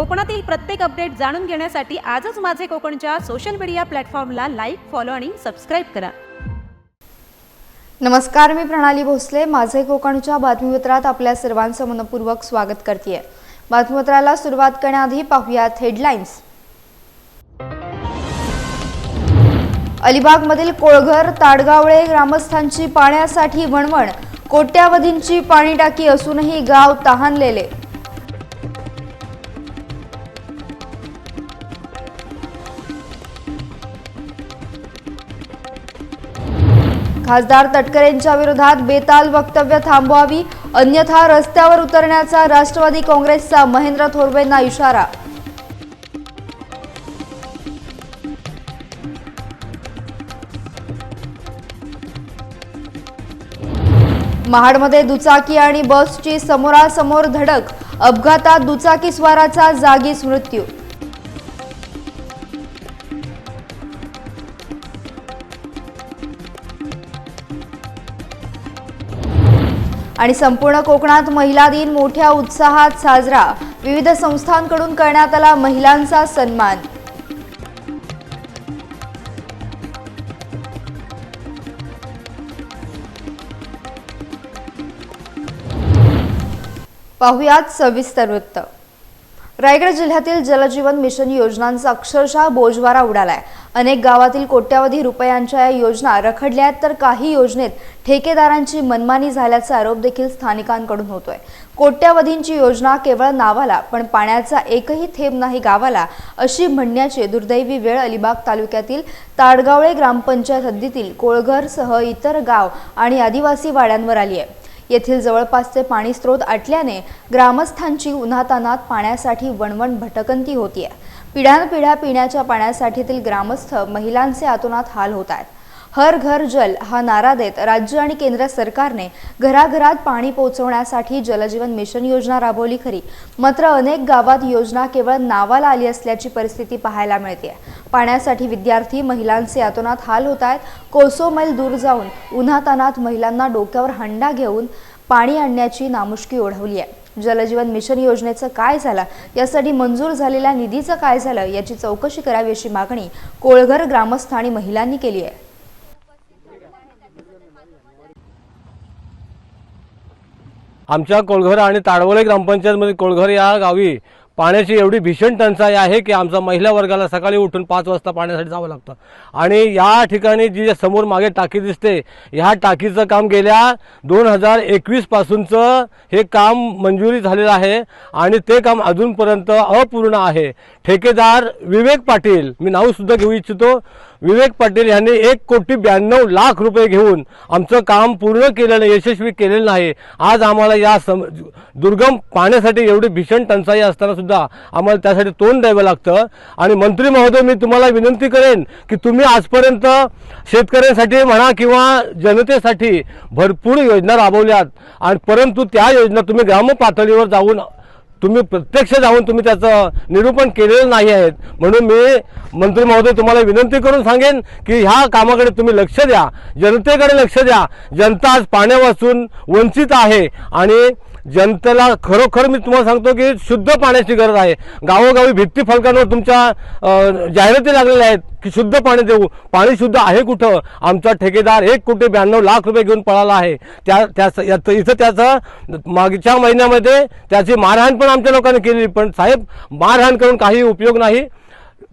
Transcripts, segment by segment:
कोकणातील प्रत्येक अपडेट जाणून घेण्यासाठी आजच माझे कोकणच्या सोशल मीडिया प्लॅटफॉर्मला लाईक फॉलो आणि सबस्क्राईब करा. नमस्कार मी प्रणाली भोसले. माझे कोकणच्या बातमीपत्रात आपल्या सर्वांचं मनपूर्वक स्वागत करते बातमीपत्राला सुरुवात करण्याआधी पाहुयात हेडलाईन्स अलिबागमधील कोळघर ताडगावळे ग्रामस्थांची पाण्यासाठी वणवण. कोट्यावधींची पाणी टाकी असूनही गाव तहानलेले. खासदार तटकरेंच्या विरोधात बेताल वक्तव्य थांबवावी अन्यथा रस्त्यावर उतरण्याचा राष्ट्रवादी काँग्रेसचा महेंद्र थोरवेंना इशारा. महाडमध्ये दुचाकी आणि बसची समोरासमोर धडक अपघातात दुचाकीस्वाराचा जागीच मृत्यू. आणि संपूर्ण कोकणात महिला दिन मोठ्या उत्साहात साजरा. विविध संस्थांकडून करण्यात आला महिलांचा सन्मान. पाहुयात सविस्तर वृत्त. रायगड जिल्ह्यातील जलजीवन मिशन योजनांचा अक्षरशः बोजवारा उडालाय. अनेक गावातील कोट्यावधी रुपयांच्या या योजना रखडल्या आहेत तर काही योजनेत ठेकेदारांची मनमानी झाल्याचा आरोप देखील स्थानिकांकडून होतोय. कोट्यावधींची योजना केवळ नावाला पण पाण्याचा एकही थेंब नाही गावाला अशी म्हणण्याची दुर्दैवी वेळ अलिबाग तालुक्यातील ताडगावळे ग्रामपंचायत हद्दीतील कोळघरसह इतर गाव आणि आदिवासी वाड्यांवर आली आहे येथील जवळपासचे पाणी स्रोत आटल्याने ग्रामस्थांची उन्हातानात पाण्यासाठी वणवण भटकंती होतीये. पिढ्यानपिढ्या पिण्याच्या पाण्यासाठीतील ग्रामस्थ महिलांचे आतोनात हाल होत आहेत. हर घर जल हा नारा देत राज्य आणि केंद्र सरकारने घराघरात पाणी पोहोचवण्यासाठी जलजीवन मिशन योजना राबवली खरी. मात्र अनेक गावात योजना केवळ नावाला आली असल्याची परिस्थिती पाहायला मिळते पाण्यासाठी विद्यार्थी महिलांचे आतोनात हाल होत आहेत कोसो मैल दूर जाऊन उन्हातानात महिलांना डोक्यावर हंडा घेऊन पाणी आणण्याची नामुष्की ओढवली आहे. जलजीवन मिशन योजनेचं काय झालं? यासाठी मंजूर झालेल्या निधीचं काय झालं? याची चौकशी करावी अशी मागणी कोळघर ग्रामस्थ आणि महिलांनी केली आहे. आमच्या कोळघर आणि ताडवळे ग्रामपंचायतमध्ये कोळघर या गावी पाण्याची एवढी भीषण टंचाई आहे की आमचा महिला वर्गाला सकाळी उठून पाच वाजता पाण्यासाठी जावं लागतं. आणि या ठिकाणी जी समोर मागे टाकी दिसते ह्या टाकीचं काम गेल्या दोन हजार एकवीस पासूनचं हे काम मंजुरी झालेलं आहे आणि ते काम अजूनपर्यंत अपूर्ण आहे. ठेकेदार विवेक पाटील मी नावसुद्धा घेऊ इच्छितो विवेक पाटील यांनी एक कोटी ब्याण्णव लाख रुपये घेऊन आमचं काम पूर्ण केलेलं यशस्वी केलेलं नाही आज आम्हाला या सम दुर्गम पाण्यासाठी एवढी भीषण टंचाई असताना सुद्धा आम्हाला त्यासाठी तोंड द्यावं लागतं. आणि मंत्री महोदय मी तुम्हाला विनंती करेन की तुम्ही आजपर्यंत शेतकऱ्यांसाठी म्हणा किंवा जनतेसाठी भरपूर योजना राबवल्यात. आणि परंतु त्या योजना तुम्ही ग्रामपातळीवर जाऊन तुम्ही प्रत्यक्ष जाऊन तुम्ही त्याचं निरूपण केलेलं नाही आहेत. म्हणून मी मंत्री महोदय तुम्हाला विनंती करून सांगेन की ह्या कामाकडे तुम्ही लक्ष द्या. जनतेकडे लक्ष द्या. जनता आज पाण्यापासून वंचित आहे आणि जनतेला खरोखर मी तुम्हाला सांगतो की शुद्ध पाण्याची गरज आहे. गावोगावी भित्ती फलकांवर तुमच्या जाहिराती लागलेल्या आहेत की शुद्ध पाणी देऊ. पाणी शुद्ध आहे कुठं? आमचा ठेकेदार एक कोटी ब्याण्णव लाख रुपये घेऊन पळाला आहे. त्या त्या इथं त्याचं मागच्या महिन्यामध्ये त्याची मारहाण पण आमच्या लोकांनी केली. पण साहेब मारहाण करून काही उपयोग नाही.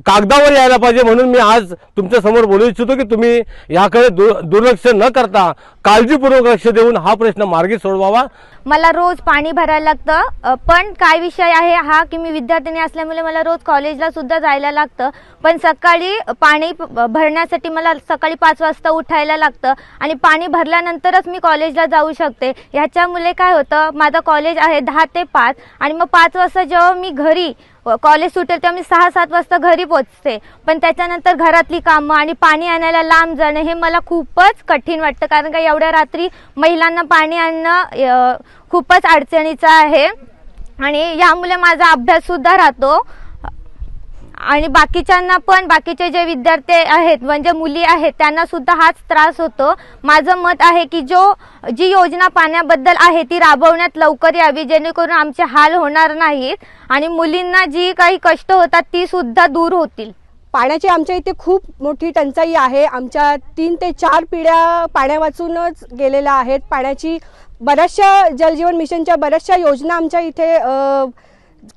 कागदावर यायला पाहिजे म्हणून मी आज तुमच्यासमोर बोलू इच्छितो की तुम्ही याकडे दु- दुर्लक्ष न करता काळजीपूर्वक लक्ष देऊन हा प्रश्न मार्गी सोडवावा. मला रोज पाणी भरायला लागतं. पण काय विषय आहे हा की मी विद्यार्थिनी असल्यामुळे मला रोज कॉलेजला सुद्धा जायला लागतं. पण सकाळी पाणी भरण्यासाठी मला सकाळी पाच वाजता उठायला लागतं आणि पाणी भरल्यानंतरच मी कॉलेजला जाऊ शकते. ह्याच्यामुळे काय होतं माझं कॉलेज आहे दहा ते पाच आणि मग पाच वाजता जेव्हा मी घरी कॉलेज सुटेल तेव्हा मी सहा सात वाजता घरी पोचते. पण त्याच्यानंतर घरातली कामं आणि पाणी आणायला लांब जाणं हे मला खूपच कठीण वाटतं. कारण का एवढ्या रात्री महिलांना पाणी आणणं खूपच अडचणीचं आहे. आणि यामुळे माझा अभ्यास सुद्धा राहतो. आणि बाकीच्यांना पण बाकीचे जे विद्यार्थी आहेत म्हणजे मुली आहेत त्यांना सुद्धा हाच त्रास होतो. माझं मत आहे की जो जी योजना पाण्याबद्दल आहे ती राबवण्यात लवकर यावी जेणेकरून आमचे हाल होणार नाहीत. आणि मुलींना जी काही कष्ट होतात ती सुद्धा दूर होतील. पाण्याची आमच्या इथे खूप मोठी टंचाई आहे. आमच्या तीन ते चार पिढ्या पाण्या वाचूनच गेलेल्या आहेत. पाण्याची बऱ्याचशा जलजीवन मिशनच्या बऱ्याचशा योजना आमच्या इथे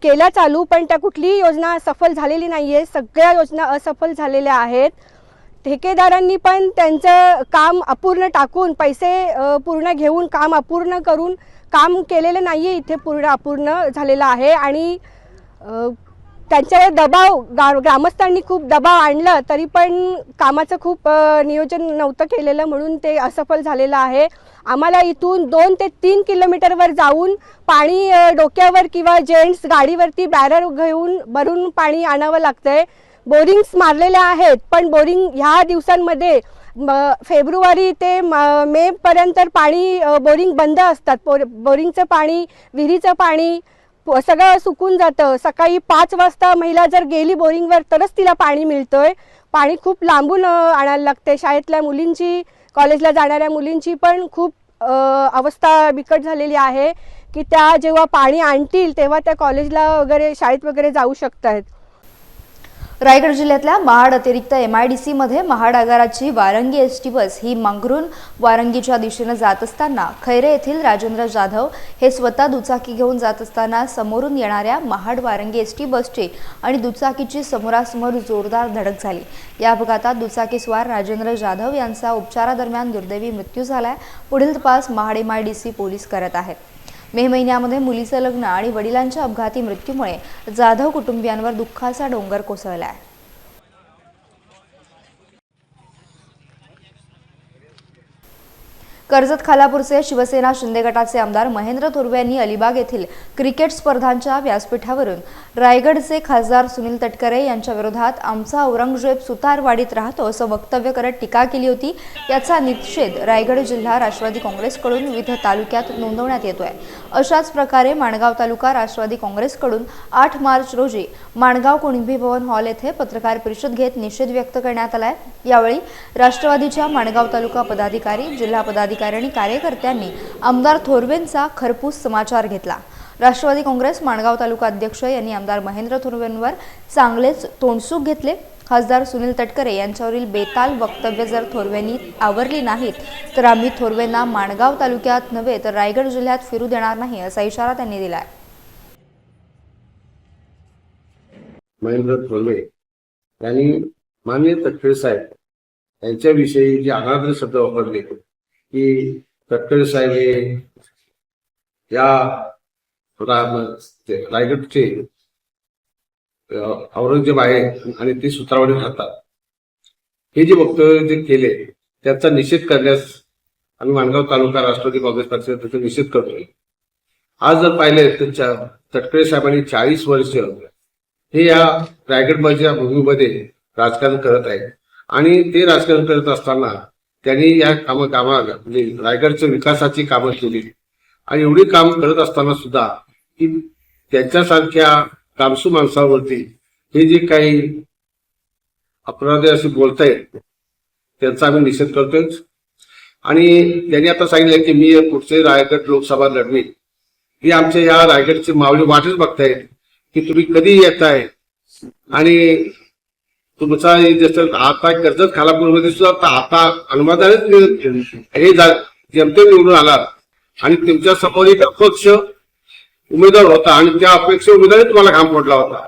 केल्या चालू पण त्या कुठलीही योजना सफल झालेली नाही आहे सगळ्या योजना असफल झालेल्या आहेत. ठेकेदारांनी पण त्यांचं काम अपूर्ण टाकून पैसे पूर्ण घेऊन काम अपूर्ण करून काम केलेलं नाही आहे इथे पूर्ण अपूर्ण झालेलं आहे. आणि त्यांच्यावर दबाव गा ग्रामस्थांनी खूप दबाव आणला तरी पण कामाचं खूप नियोजन नव्हतं केलेलं म्हणून ते असफल झालेलं आहे. आम्हाला इथून दोन ते तीन किलोमीटरवर जाऊन पाणी डोक्यावर किंवा जेंट्स गाडीवरती बॅरर घेऊन भरून पाणी आणावं लागतंय. बोरिंग्स मारलेल्या आहेत पण बोरिंग ह्या दिवसांमध्ये म- फेब्रुवारी ते म- मे पर्यंत पाणी बोरिंग बंद असतात. बोरिंगचं पाणी विहिरीचं पाणी सगळं सुकून जातं. सकाळी पाच वाजता महिला जर गेली बोरिंगवर तरच तिला पाणी मिळतंय. पाणी खूप लांबून आणायला लागते शाळेतल्या मुलींची कॉलेजला जाणाऱ्या मुलींची पण खूप अवस्था बिकट झालेली आहे की त्या जेव्हा पाणी आणतील तेव्हा त्या कॉलेजला वगैरे शाळेत वगैरे जाऊ शकत आहेत रायगड जिल्ह्यातल्या महाड अतिरिक्त एम आय डी सीमध्ये महाड आगाराची वारंगी एस टी बस ही मांगरून वारंगीच्या दिशेनं जात असताना खैरे येथील राजेंद्र जाधव हे स्वतः दुचाकी घेऊन जात असताना समोरून येणाऱ्या महाड वारंगी एस टी बसची आणि दुचाकीची समोरासमोर जोरदार धडक झाली. या अपघातात दुचाकीस्वार राजेंद्र जाधव यांचा उपचारादरम्यान दुर्दैवी मृत्यू झालाय. पुढील तपास Mahad M I D C police करत आहेत. मे महिन्यामध्ये मुलीचं लग्न आणि वडिलांच्या अपघाती मृत्यूमुळे जाधव कुटुंबियांवर दुःखाचा डोंगर कोसळला आहे कर्जत खालापूरचे शिवसेना शिंदे गटाचे आमदार महेंद्र थोरवे यांनी अलिबाग येथील क्रिकेट स्पर्धांच्या व्यासपीठावरून रायगडचे खासदार सुनील तटकरे यांच्या विरोधात आमचा औरंगजेब सुतारवाडीत राहतो असं वक्तव्य करत टीका केली होती. याचा निषेध रायगड जिल्हा राष्ट्रवादी काँग्रेसकडून विविध तालुक्यात नोंदवण्यात येतोय. अशाच प्रकारे माणगाव तालुका राष्ट्रवादी काँग्रेसकडून आठ मार्च रोजी माणगाव कुणबी भवन हॉल येथे पत्रकार परिषद घेत निषेध व्यक्त करण्यात आलाय. यावेळी राष्ट्रवादीच्या माणगाव तालुका पदाधिकारी जिल्हा पदाधिकारी आणि कार्यकर्त्यांनी आमदार थोरवेंचा खरपूस समाचार घेतला. राष्ट्रवादी काँग्रेस माणगाव तालुका अध्यक्ष यांनी आमदार महेंद्र थोरवेंवर चांगलेच तोंडसूक घेतले. खासदार सुनील तटकरे यांच्यावरील बेताल वक्तव्य जर थोरवेंनी आवरली नाहीत तर आम्ही थोरवेंना माणगाव तालुक्यात नव्हे तर रायगड जिल्ह्यात फिरू देणार नाही असा इशारा त्यांनी दिलाय. महेंद्र थोरवे यांनी माननीय तटकरे साहेब यांच्याविषयी जे अनादर शब्द वापरले की तटकरे साहेब हे या रायगडचे औरंगजेब आहे आणि ते सुत्रावडीत राहतात. हे जे वक्तव्य जे केले त्याचा निषेध करण्यास आम्ही माणगाव तालुका राष्ट्रवादी काँग्रेस पक्षाने त्याचा निषेध करतोय. आज जर पाहिले तर तटकरे साहेबांनी चाळीस वर्ष हे या रायगडच्या भूमीमध्ये राजकारण करत आहेत. आणि ते राजकारण करत असताना त्यांनी या काम कामा म्हणजे रायगडच्या विकासाची कामं केली. आणि एवढी काम करत असताना सुद्धा की त्यांच्यासारख्या कामसू माणसावरती हे जे काही अपराधी असे बोलतायत त्यांचा आम्ही निषेध करतोय. आणि त्यांनी आता सांगितलं की मी पुढचे रायगड लोकसभा लढवी हे आमच्या या रायगडची मावळी वाटच बघतायत की तुम्ही कधी येताय? आणि तुमचा हे जसं आता कर्जत खालापूरमध्ये सुद्धा आता आता अनुवादानेच हे जमते निवडून आलात आणि तुमच्यासमोर एक अपक्ष उमेदवार होता आणि त्या अपेक्ष उमेदवारी तुम्हाला घाम पडला होता.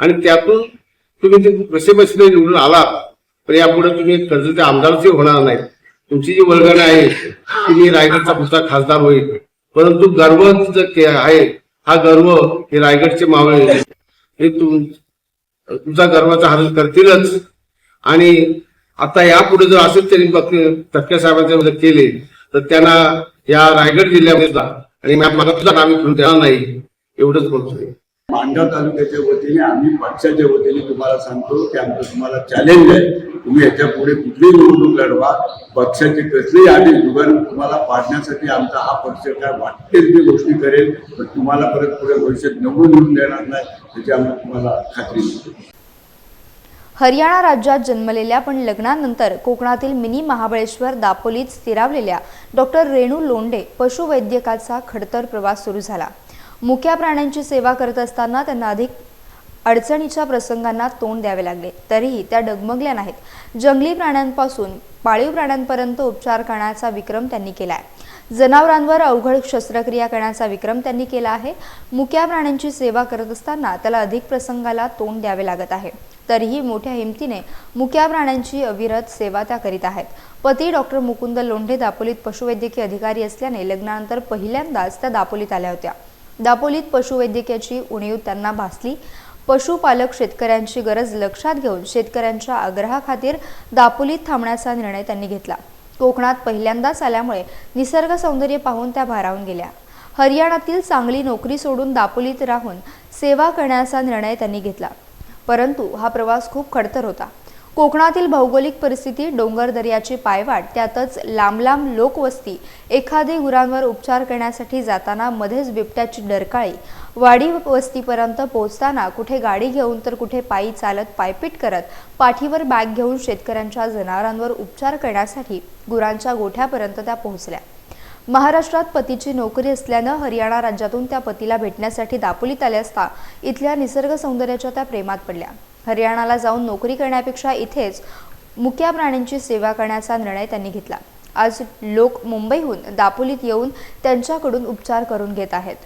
आणि त्यातून तुम्ही ते कसे बसले निवडून आलात पण यापुढे तुम्ही कर्जचे आमदारचे होणार नाही. तुमची जी वल्गण आहे तुम्ही मी रायगडचा पुढचा खासदार होईल. परंतु गर्व जे आहे. हा गर्व हे रायगडचे मावळे हे तुम तुमचा गर्वाचा हरण करतीलच. आणि आता यापुढे जर असेच त्यांनी टक्के साहेबांच्या विरोधात केले तर त्यांना या रायगड जिल्ह्यामध्ये आणि मॅप मला सुद्धा आम्ही फिरून देणार नाही. एवढंच बोलतोय. मांडव तालुक्याच्या वतीने आम्ही पक्षाच्या वतीने तुम्हाला सांगतो की आमचं तुम्हाला चॅलेंज आहे. तुम्ही याच्यापुढे कुठलीही निवडणूक लढवा. पक्षाची कसलीही आधी जुगान तुम्हाला पाडण्यासाठी आमचा हा पक्ष काय वाटतेच ती गोष्टी करेल पण तुम्हाला परत पुढे भविष्यात निवडून येऊन देणार नाही त्याची आम्ही तुम्हाला खात्री देतो. हरियाणा राज्यात जन्मलेल्या पण लग्नानंतर कोकणातील मिनी महाबळेश्वर दापोलीत स्थिरावलेल्या डॉक्टर रेणू लोंढे पशुवैद्यकाचा खडतर प्रवास सुरू झाला. मुक्या प्राण्यांची सेवा करत असताना त्यांना अधिक अडचणीच्या प्रसंगांना तोंड द्यावे लागले. तरीही त्या डगमगल्या नाहीत. जंगली प्राण्यांपासून पाळीव प्राण्यांपर्यंत उपचार करण्याचा विक्रम त्यांनी केला आहे जनावरांवर अवघड शस्त्रक्रिया करण्याचा विक्रम त्यांनी केला आहे. मुक्या प्राण्यांची सेवा करत असताना त्याला अधिक प्रसंगाला तोंड द्यावे लागत आहे. तरीही मोठ्या हिमतीने मुक्या प्राण्यांची अविरत सेवा त्या करीत आहेत. पती डॉक्टर मुकुंद लोंढे दापोलीत पशुवैद्यकीय अधिकारी असल्याने लग्नानंतर पहिल्यांदाच त्या दापोलीत आल्या होत्या. दापोलीत पशुवैद्यकीयाची उणीव त्यांना भासली. पशुपालक शेतकऱ्यांची गरज लक्षात घेऊन शेतकऱ्यांच्या आग्रहाखातीर दापोलीत थांबण्याचा निर्णय त्यांनी घेतला. कोकणात पहिल्यांदाच आल्यामुळे निसर्ग सौंदर्य पाहून त्या भारावून गेल्या. हरियाणातील चांगली नोकरी सोडून दापोलीत राहून सेवा करण्याचा निर्णय त्यांनी घेतला. परंतु हा प्रवास खूप खडतर होता. कोकणातील भौगोलिक परिस्थिती डोंगर दर्याची पायवाट त्यातच लांब लांब लोकवस्ती एखादी गुरांवर उपचार करण्यासाठी जाताना मध्येच बिबट्याची डरकाळी वाडी वस्तीपर्यंत पोहोचताना कुठे गाडी घेऊन तर कुठे पायी चालत पायपीट करत पाठीवर बॅग घेऊन शेतकऱ्यांच्या जनावरांवर उपचार करण्यासाठी गुरांच्या गोठ्यापर्यंत त्या पोहोचल्या. महाराष्ट्रात पतीची नोकरी असल्यानं हरियाणा राज्यातून त्या पतीला भेटण्यासाठी दापोलीत आल्या असता इथल्या निसर्ग सौंदर्याच्या त्या प्रेमात पडल्या. हरियाणाला जाऊन नोकरी करण्यापेक्षा इथेच मुक्या प्राण्यांची सेवा करण्याचा निर्णय त्यांनी घेतला. आज लोक मुंबईहून दापोलीत येऊन त्यांच्याकडून उपचार करून घेत आहेत.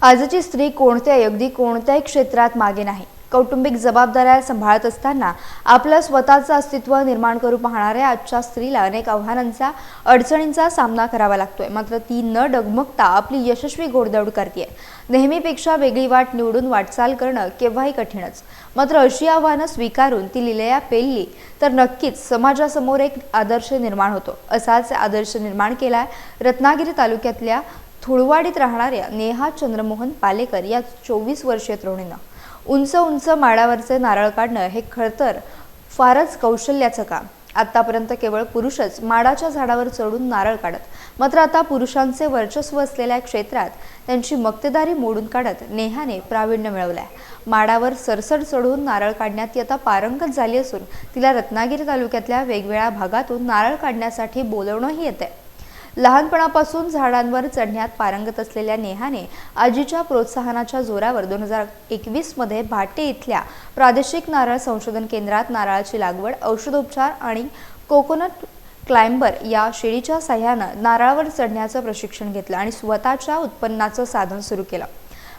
आजची स्त्री कोणत्याही अगदी कोणत्याही क्षेत्रात मागे नाही. कौटुंबिक जबाबदाऱ्या सांभाळत असताना आपलं स्वतःचं अस्तित्व निर्माण करू पाहणाऱ्या आजच्या स्त्रीला अनेक आव्हानांचा अडचणींचा सामना करावा लागतोय. मात्र ती न डगमगता आपली यशस्वी घोडदौड करते नेहमीपेक्षा वेगळी वाट निवडून वाटचाल करणं केव्हाही कठीणच. मात्र अशी आव्हानं स्वीकारून ती लिलया पेलली तर नक्कीच समाजासमोर एक आदर्श निर्माण होतो. असाच आदर्श निर्माण केलाय रत्नागिरी तालुक्यातल्या थुळवाडीत राहणाऱ्या नेहा चंद्रमोहन पालेकर या चोवीस वर्षीय तरुणीनं. उंच उंच माडावरचे नारळ काढणं हे खरतर फारच कौशल्याचं काम. आतापर्यंत केवळ पुरुषच माडाच्या झाडावर चढून नारळ काढत मात्र आता पुरुषांचे वर्चस्व असलेल्या क्षेत्रात त्यांची मक्तेदारी मोडून काढत नेहाने प्रावीण्य मिळवलाय. माडावर सरसर चढून नारळ काढण्यात ती आता पारंगत झाली असून तिला रत्नागिरी तालुक्यातल्या वेगवेगळ्या भागातून नारळ काढण्यासाठी बोलवणंही येते लहानपणापासून झाडांवर चढण्यात पारंगत असलेल्या नेहाने आजीच्या प्रोत्साहनाच्या जोरावर दोन हजार एकवीसमध्ये भाटे इथल्या प्रादेशिक नारळ संशोधन केंद्रात नारळाची लागवड औषधोपचार आणि कोकोनट क्लाइंबर या शेळीच्या सहाय्यानं नारळावर चढण्याचं प्रशिक्षण घेतलं आणि स्वतःच्या उत्पन्नाचं साधन सुरू केलं.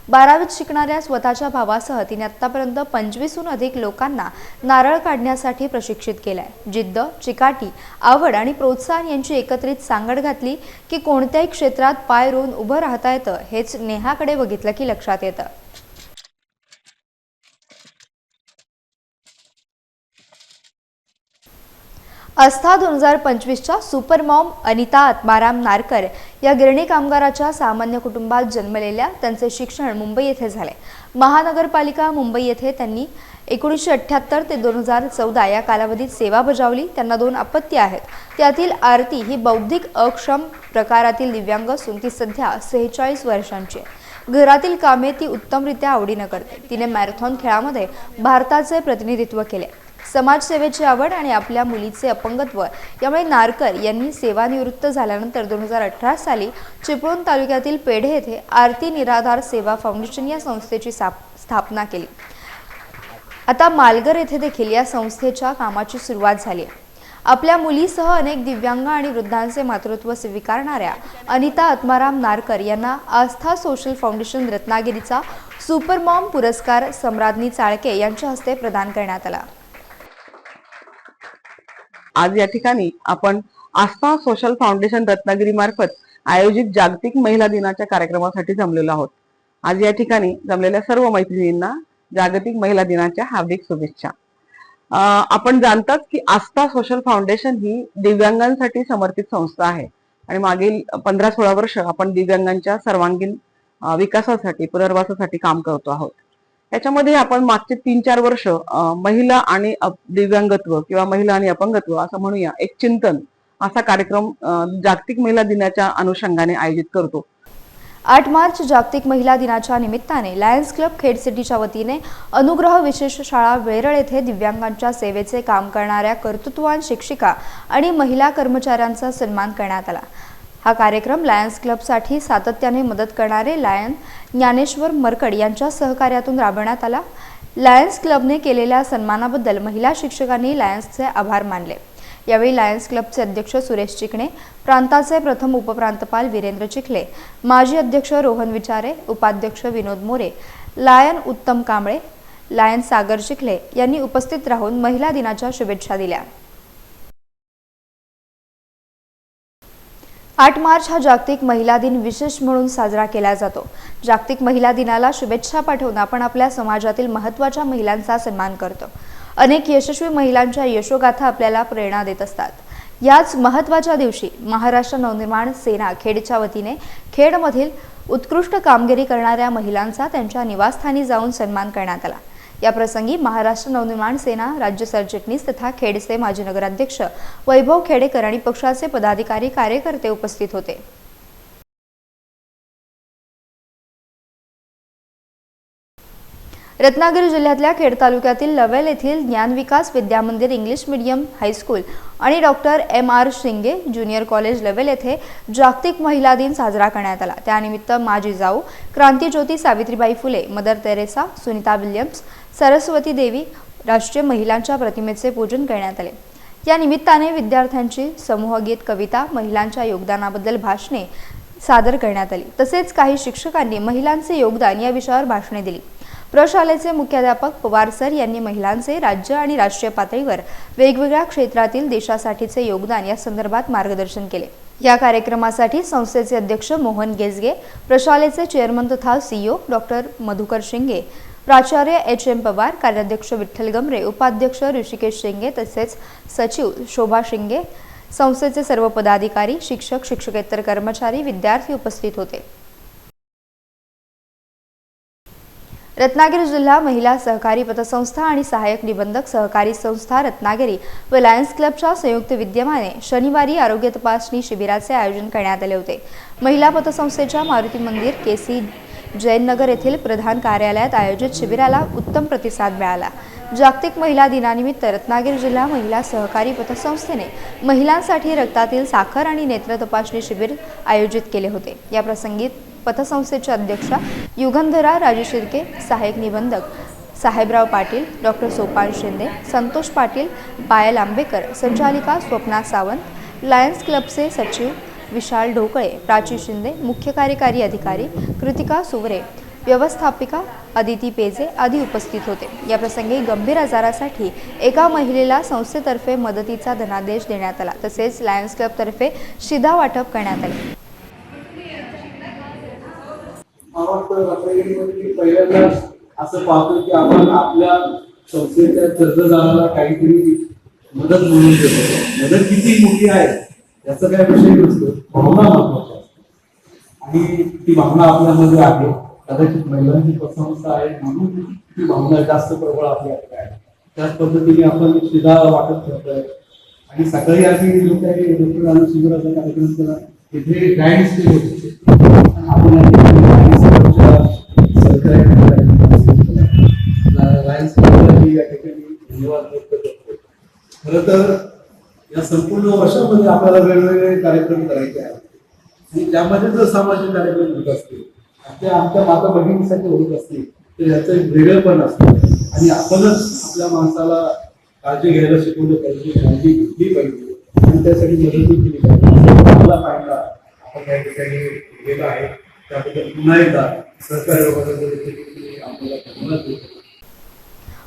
बारावीत शिकणाऱ्या स्वतःच्या भावासह तिने आतापर्यंत पंचवीसहून अधिक लोकांना नारळ काढण्यासाठी प्रशिक्षित केलंय. जिद्द चिकाटी आवड आणि प्रोत्साहन यांची एकत्रित सांगड घातली की कोणत्याही क्षेत्रात पाय रोवून उभं राहता येतं हेच नेहाकडे बघितलं की लक्षात येतं. आस्था दोन हजार पंचवीसच्या सुपरमॉम अनिता आत्माराम नारकर या गिरणी कामगाराच्या सामान्य कुटुंबात जन्मलेल्या त्यांचे शिक्षण मुंबई येथे झाले. महानगरपालिका मुंबई येथे त्यांनी एकोणीसशे अठ्ठ्याहत्तर ते दोन हजार चौदा या कालावधीत सेवा बजावली. त्यांना दोन अपत्य आहेत. त्यातील आरती ही बौद्धिक अक्षम प्रकारातील दिव्यांग असून ती सध्या सेहेचाळीस वर्षांची आहे. घरातील कामे ती उत्तमरित्या आवडीनं करते. तिने मॅरेथॉन खेळामध्ये भारताचे प्रतिनिधित्व केले. समाजसेवेची आवड आणि आपल्या मुलीचे अपंगत्व. यामुळे नारकर यांनी सेवानिवृत्त झाल्यानंतर दोन हजार अठरा साली चिपळूण तालुक्यातील पेढे येथे आरती निराधार सेवा फाउंडेशन या संस्थेची स्थापना केली. आता मालगर येथे देखील या संस्थेच्या कामाची सुरुवात झाली. आपल्या मुलीसह अनेक दिव्यांग आणि वृद्धांचे मातृत्व स्वीकारणाऱ्या अनिता आत्माराम नारकर यांना आस्था सोशल फाउंडेशन रत्नागिरीचा सुपरमॉम पुरस्कार सम्राज्ञी चाळके यांच्या हस्ते प्रदान करण्यात आला. आज या ठिकाणी आपण आस्था सोशल फाउंडेशन रत्नागिरी मार्फत आयोजित जागतिक महिला दिनाच्या कार्यक्रमासाठी जमलेलो आहोत. आज या ठिकाणी जमलेल्या सर्व मैत्रिणींना जागतिक महिला दिनाच्या हार्दिक शुभेच्छा. आपण जाणतात की आस्था सोशल फाउंडेशन ही दिव्यांगांसाठी समर्पित संस्था आहे आणि मागील पंधरा सोळा वर्ष आपण दिव्यांगांच्या सर्वांगीण विकासासाठी पुनर्वासासाठी काम करतो आहोत. त्याच्यामध्ये आपण मागचे तीन चार वर्ष महिला आणि दिव्यांगत्व किंवा महिला आणि अपंगत्व असं म्हणूया एक चिंतन असा कार्यक्रम जागतिक महिला दिनाच्या अनुषंगाने आयोजित करतो. आठ मार्च जागतिक महिला दिनाच्या निमित्ताने लायन्स क्लब खेड सिटीच्या वतीने अनुग्रह विशेष शाळा वेरळ येथे दिव्यांगांच्या सेवेचे काम करणाऱ्या कर्तृत्ववान शिक्षिका आणि महिला कर्मचाऱ्यांचा सन्मान करण्यात आला. हा कार्यक्रम लायन्स क्लबसाठी सातत्याने मदत करणारे लायन ज्ञानेश्वर मरकड यांच्या सहकार्यातून राबवण्यात आला. लायन्स क्लबने केलेल्या सन्मानाबद्दल महिला शिक्षकांनी लायन्सचे आभार मानले. यावेळी लायन्स क्लबचे अध्यक्ष सुरेश चिकणे प्रांताचे प्रथम उपप्रांतपाल वीरेंद्र चिखले माजी अध्यक्ष रोहन विचारे उपाध्यक्ष विनोद मोरे लायन उत्तम कांबळे लायन सागर चिखले यांनी उपस्थित राहून महिला दिनाच्या शुभेच्छा दिल्या. आठ मार्च हा जागतिक महिला दिन विशेष म्हणून साजरा केला जातो. जागतिक महिला दिनाला शुभेच्छा पाठवून आपण आपल्या समाजातील महत्त्वाच्या महिलांचा सन्मान करतो. अनेक यशस्वी महिलांच्या यशोगाथा आपल्याला प्रेरणा देत असतात. याच महत्त्वाच्या दिवशी महाराष्ट्र नवनिर्माण सेना खेडच्या वतीने खेडमधील उत्कृष्ट कामगिरी करणाऱ्या महिलांचा त्यांच्या निवासस्थानी जाऊन सन्मान करण्यात आला. याप्रसंगी महाराष्ट्र नवनिर्माण सेना राज्य सरचिटणीस तथा खेडचे माजी नगराध्यक्ष वैभव खेडेकर आणि पक्षाचे पदाधिकारी कार्यकर्ते उपस्थित होते. रत्नागिरी जिल्ह्यातल्या खेड तालुक्यातील लवेल येथील Dnyanvikas Vidyamandir English medium high school आणि doctor M R Shinge junior college Lavel येथे जागतिक महिला दिन साजरा करण्यात आला. त्यानिमित्त माजी जाऊ क्रांतीज्योती Savitribai Phule Mother Teresa Sunita Williams Saraswati Devi राष्ट्रीय महिलांच्या प्रतिमेचे पूजन करण्यात आले. या निमित्ताने विद्यार्थ्यांची समूहगीत कविता महिलांच्या योगदानाबद्दल भाषणे सादर करण्यात आली. तसेच काही शिक्षकांनी महिलांचे योगदान या विषयावर भाषणे दिली. प्रशालेचे मुख्याध्यापक पवार सर यांनी महिलांचे राज्य आणि राष्ट्रीय पातळीवर वेगवेगळ्या क्षेत्रातील देशासाठीचे योगदान या संदर्भात मार्गदर्शन केले. या कार्यक्रमासाठी संस्थेचे अध्यक्ष मोहन गेजगे प्रशालेचे चेअरमन तथा सीईओ डॉक्टर मधुकर शिंगे प्राचार्य एच एम पवार कार्याध्यक्ष विठ्ठल गमरे उपाध्यक्ष ऋषिकेश शिंगे तसेच सचिव शोभा शिंगे संस्थेचे सर्व पदाधिकारी शिक्षक शिक्षकेतर कर्मचारी विद्यार्थी उपस्थित होते. रत्नागिरी जिल्हा महिला सहकारी पतसंस्था आणि सहाय्यक निबंधक सहकारी संस्था रत्नागिरी व लायन्स क्लबच्या संयुक्त विद्यमाने शनिवारी आरोग्य तपासणी शिबिराचे आयोजन करण्यात आले होते. महिला पतसंस्थेच्या मारुती मंदिर केसी जैननगर येथील प्रधान कार्यालयात आयोजित शिबिराला उत्तम प्रतिसाद मिळाला. जागतिक महिला दिनानिमित्त रत्नागिरी जिल्हा महिला सहकारी पतसंस्थेने महिलांसाठी रक्तातील साखर आणि नेत्र तपासणी शिबिर आयोजित केले होते. या प्रसंगी पतसंस्थेच्या अध्यक्षा युगंधरा राजू शिर्के सहाय्यक निबंधक साहेबराव पाटील डॉक्टर सोपान शिंदे संतोष पाटील पायल आंबेकर संचालिका स्वप्ना सावंत लायन्स क्लबचे सचिव विशाल ढोकळे प्राची शिंदे मुख्य कार्यकारी अधिकारी कृतिका सुवरे व्यवस्थापिका अदिती पेजे आदी उपस्थित होते. याप्रसंगी गंभीर आजारासाठी एका महिलेला संस्थेतर्फे मदतीचा धनादेश देण्यात आला. तसेच लायन्स क्लबतर्फे शिधा वाटप करण्यात आले. असं पाहतो की आपण आपल्या संस्थेच्या कर्जदाराला काहीतरी मदत म्हणून देतो. मदत किती मोठी आहे? याचा काय विषय नसतो. भावना महत्त्वाच्या असतात. आणि ती भावना आपल्यामध्ये आहे. कदाचित महिलांची पतसंस्था आहे म्हणून ती भावना जास्त प्रबळ आपल्याकडे आहे. त्याच पद्धतीने आपण शिधा वाटप करतोय. आणि सकाळी आधी जो काही डॉक्टर शिबिराचा कार्यक्रम केला तिथे गाईड्स केले होते. आपण या ठिकाणी मी या ठिकाणी धन्यवाद व्यक्त करतो खरं तर या संपूर्ण वर्षामध्ये आपल्याला वेगवेगळे कार्यक्रम करायचे आहेत. आणि त्यामध्ये जर सामाजिक कार्यक्रम होत असतील ते आमच्या माता भगिनीसाठी होत असतील तर याचं एक वेगळेपण असतं. आणि आपणच आपल्या माणसाला काळजी घ्यायला शिकवलं पाहिजे काळजी घेतली पाहिजे. आणि त्यासाठी मदतही केली पाहिजे. आपला पाहिला आपण या ठिकाणी गेला आहे त्याबद्दल पुन्हा एकदा सरकारी लोकांना आपल्याला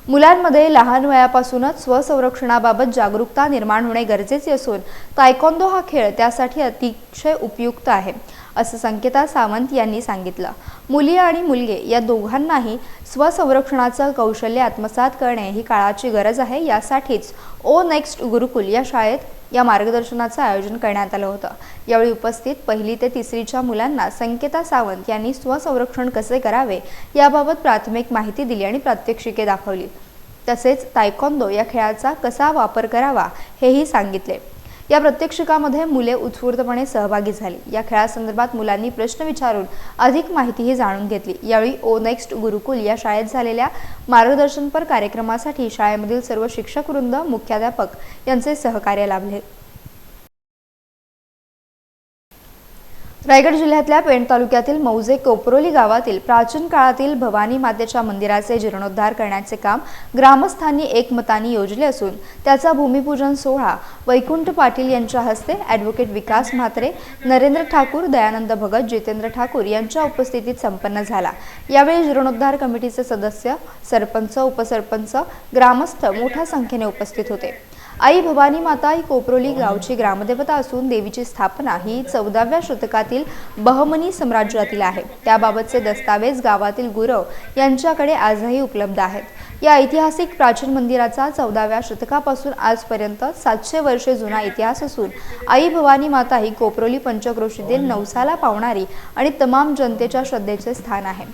मुलांमध्ये लहान वयापासूनच स्वसंरक्षणाबाबत जागरूकता निर्माण होणे गरजेचे असून तायकोंदो हा खेळ त्यासाठी अतिशय उपयुक्त आहे असं संकेता सावंत यांनी सांगितलं. मुली आणि मुलगे या दोघांनाही स्वसंरक्षणाचं कौशल्य आत्मसात करणे ही काळाची गरज आहे यासाठीच ओ नेक्स्ट गुरुकुल या शाळेत या मार्गदर्शनाचं आयोजन करण्यात आलं होतं. यावेळी उपस्थित पहिली ते तिसरीच्या मुलांना संकेता सावंत यांनी स्वसंरक्षण कसे करावे याबाबत प्राथमिक माहिती दिली आणि प्रात्यक्षिके दाखवली. तसेच तायकोंदो या खेळाचा कसा वापर करावा हेही सांगितले. या प्रात्यक्षिकामध्ये मुले उत्स्फूर्तपणे सहभागी झाली. या खेळासंदर्भात मुलांनी प्रश्न विचारून अधिक माहितीही जाणून घेतली. यावेळी ओ नेक्स्ट गुरुकुल या शाळेत झालेल्या मार्गदर्शनपर कार्यक्रमासाठी शाळेमधील सर्व शिक्षक वृंद मुख्याध्यापक यांचे सहकार्य लाभले. रायगड जिल्ह्यातल्या पेण तालुक्यातील मौजे कोपरोली गावातील प्राचीन काळातील भवानी मातेच्या मंदिराचे जीर्णोद्धार करण्याचे काम ग्रामस्थांनी एकमताने योजले असून त्याचा भूमिपूजन सोहळा वैकुंठ पाटील यांच्या हस्ते ॲडव्होकेट विकास म्हात्रे नरेंद्र ठाकूर दयानंद भगत जितेंद्र ठाकूर यांच्या उपस्थितीत संपन्न झाला. यावेळी जीर्णोद्धार कमिटीचे सदस्य सरपंच उपसरपंच ग्रामस्थ मोठ्या संख्येने उपस्थित होते. आई भवानी माता ही कोपरोली गावची ग्रामदेवता असून देवीची स्थापना ही चौदाव्या शतकातील बहमनी साम्राज्यातील आहे. त्याबाबतचे दस्तावेज गावातील गुरव यांच्याकडे आजही उपलब्ध आहेत. या ऐतिहासिक प्राचीन मंदिराचा चौदाव्या शतकापासून आजपर्यंत सातशे वर्षे जुना इतिहास असून आई भवानी माता ही कोपरोली पंचक्रोशीतील नवसाला पावणारी आणि तमाम जनतेच्या श्रद्धेचे स्थान आहे.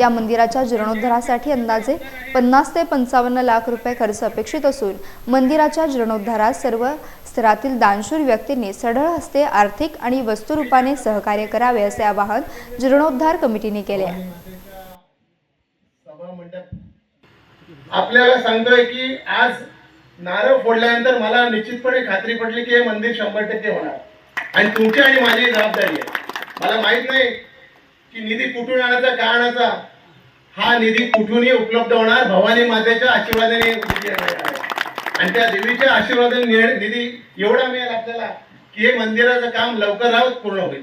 या मंदिराच्या जीर्णोद्धारासाठी अंदाजे पन्नास ते पंचावन्न लाख रुपये खर्च अपेक्षित असून मंदिराच्या जीर्णोद्धारात सर्व स्तरातील दानशूर व्यक्तींनी सढळ हस्ते आर्थिक आणि वस्तुरूपाने सहकार्य करावे असे आवाहन जीर्णोद्धार कमिटीने केले आपल्याला सांगतोय की आज नारळ फोडल्यानंतर मला निश्चितपणे खात्री पडली की हे मंदिर शंभर टक्के होणार. आणि तुमची आणि माझी जबाबदारी आहे. मला माहीत नाही की निधी कुठून आणायचा का आणायचा? हा निधी कुठूनही उपलब्ध होणार भवानी मातेच्या आशीर्वादाने आणि त्या देवीच्या आशीर्वादाने निधी एवढा मिळेल आपल्याला की हे मंदिराचं काम लवकरात पूर्ण होईल.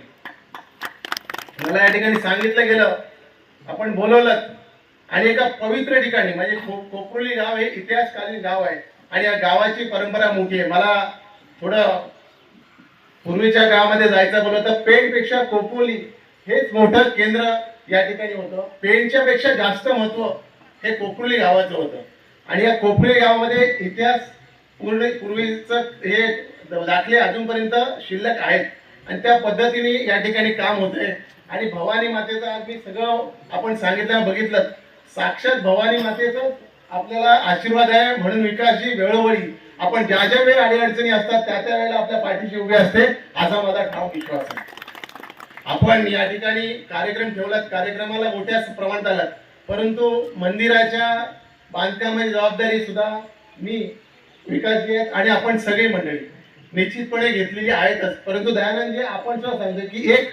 मला या ठिकाणी सांगितलं गेलं. आपण बोलवलं. आणि एका पवित्र ठिकाणी म्हणजे खो कोपरोली गाव हे इतिहासकालीन गाव आहे. आणि या गावाची परंपरा मोठी आहे. मला थोडं पूर्वीच्या गावामध्ये जायचं बोललं तर पेठपेक्षा कोपोली हेच मोठं केंद्र या ठिकाणी होतं. पेणच्या पेक्षा जास्त महत्त्व हे कोपरोली गावाचं होतं. आणि या कोपरोली गावामध्ये इतिहास पूर्ण पूर्वीचं हे दाखले अजूनपर्यंत शिल्लक आहेत. आणि त्या पद्धतीने या ठिकाणी काम होते आणि भवानी मातेचं आज मी सगळं आपण सांगितलं बघितलं. साक्षात भवानी मातेचं आपल्याला आशीर्वाद आहे म्हणून विकासजी वेळोवेळी आपण ज्या ज्या वेळी अडीअडचणी असतात त्या त्या वेळेला आपल्या पाठीशी उभे असते असा माझा ठाम विश्वास आहे. आपण या ठिकाणी कार्यक्रम ठेवलात कार्यक्रमाला मोठ्या प्रमाणात आलात. परंतु मंदिराच्या बांधकामाची जबाबदारी सुद्धा मी विकासजी आहेत आणि आपण सगळी मंडळी निश्चितपणे घेतलेली आहेतच. परंतु दयानंदजी आपण सुद्धा सांगतो की एक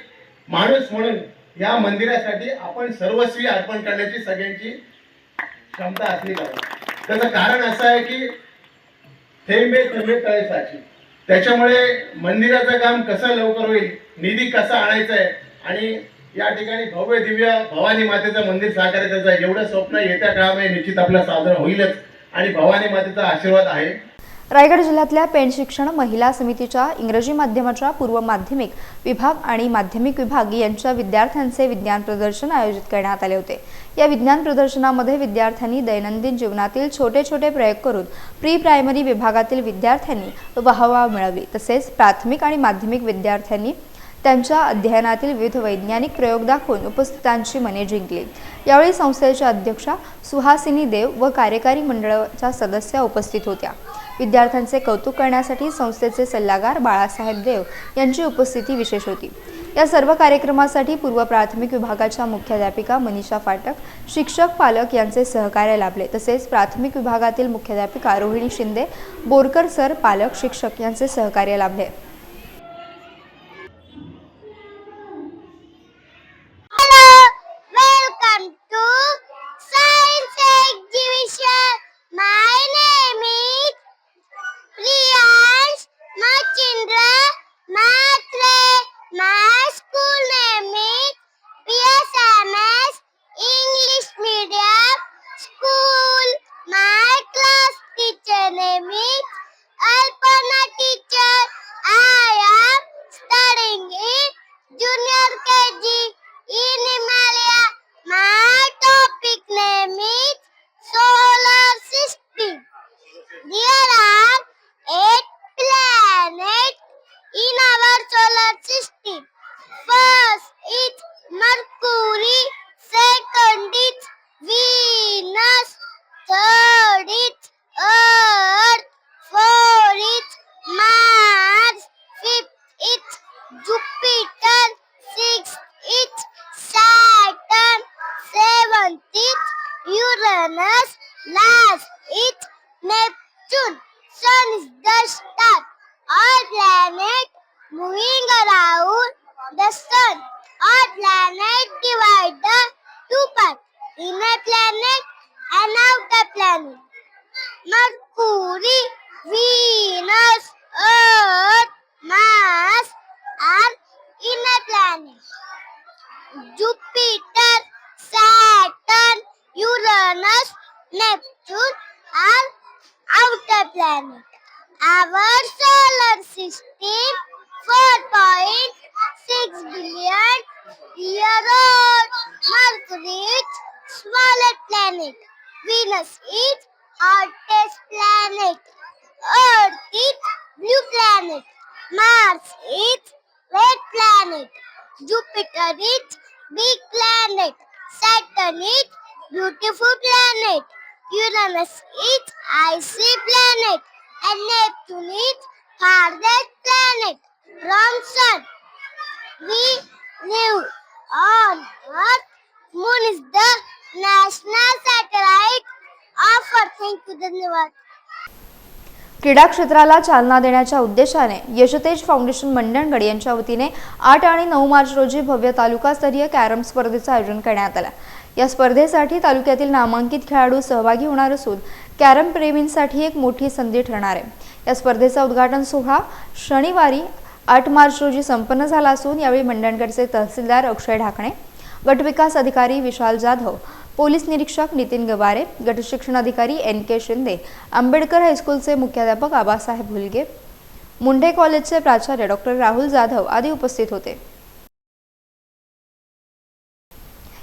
माणूस म्हणून या मंदिरासाठी आपण सर्वस्वी अर्पण करण्याची सगळ्यांची क्षमता असली पाहिजे. त्याचं कारण असं आहे की थेंबे थेंबे तळे साची त्याच्यामुळे मंदिराचं काम कसं लवकर होईल निधी कसा आणायचा आहे आणि या ठिकाणी भव्य दिव्य भवानी मातेचं मंदिर साकारायचं आहे एवढं स्वप्न येत्या काळामध्ये निश्चित आपलं साजरं होईलच आणि भवानी मातेचा आशीर्वाद आहे. रायगड जिल्ह्यातल्या पेण शिक्षण महिला समितीच्या इंग्रजी माध्यमाच्या पूर्व माध्यमिक विभाग आणि माध्यमिक विभाग यांच्या विद्यार्थ्यांचे विज्ञान प्रदर्शन आयोजित करण्यात आले होते. या विज्ञान प्रदर्शनामध्ये विद्यार्थ्यांनी दैनंदिन जीवनातील छोटे छोटे प्रयोग करून प्री प्रायमरी विभागातील विद्यार्थ्यांनी वाहवा मिळवली तसेच प्राथमिक आणि माध्यमिक विद्यार्थ्यांनी त्यांच्या अध्ययनातील विविध वैज्ञानिक प्रयोग दाखवून उपस्थितांची मने जिंकली. यावेळी संस्थेच्या अध्यक्षा सुहासिनी देव व कार्यकारी मंडळाच्या सदस्या उपस्थित होत्या. विद्यार्थ्यांचे कौतुक करण्यासाठी संस्थेचे सल्लागार बाळासाहेब देव यांची उपस्थिती विशेष होती. या सर्व कार्यक्रमासाठी पूर्व प्राथमिक विभागाच्या मुख्याध्यापिका मनीषा फाटक शिक्षक पालक यांचे सहकार्य लाभले. तसेच प्राथमिक विभागातील मुख्याध्यापिका रोहिणी शिंदे बोरकर सर पालक शिक्षक यांचे सहकार्य लाभले. Our solar system 4.6 billion year old. Mercury is smallest planet. Venus is hottest planet. Earth is blue planet. Mars is red planet. Jupiter is big planet. Saturn is beautiful planet. Uranus is icy planet. And Neptune is farthest planet from Sun. We live on Earth. Moon is the national satellite of Earth. Thank you. धन्यवाद क्रीडा क्षेत्राला चालना देण्याच्या उद्देशाने यशतेज foundation Mandangad यांच्या वतीने आठ आणि नऊ मार्च रोजी भव्य तालुकास्तरीय कॅरम स्पर्धेचं आयोजन करण्यात आलं या स्पर्धेसाठी तालुक्यातील नामांकित खेळाडू सहभागी होणार असून कॅरम प्रेमींसाठी एक मोठी संधी ठरणार आहे. या स्पर्धेचा उद्घाटन सोहळा शनिवारी आठ मार्च रोजी संपन्न झाला असून यावेळी मंडणगडचे तहसीलदार अक्षय ढाकणे गटविकास अधिकारी विशाल जाधव पोलीस निरीक्षक नितीन गवारे गटशिक्षण अधिकारी एन के शिंदे आंबेडकर हायस्कूलचे मुख्याध्यापक आबासाहेब हुलगे मुंढे कॉलेजचे प्राचार्य डॉक्टर राहुल जाधव आदी उपस्थित होते.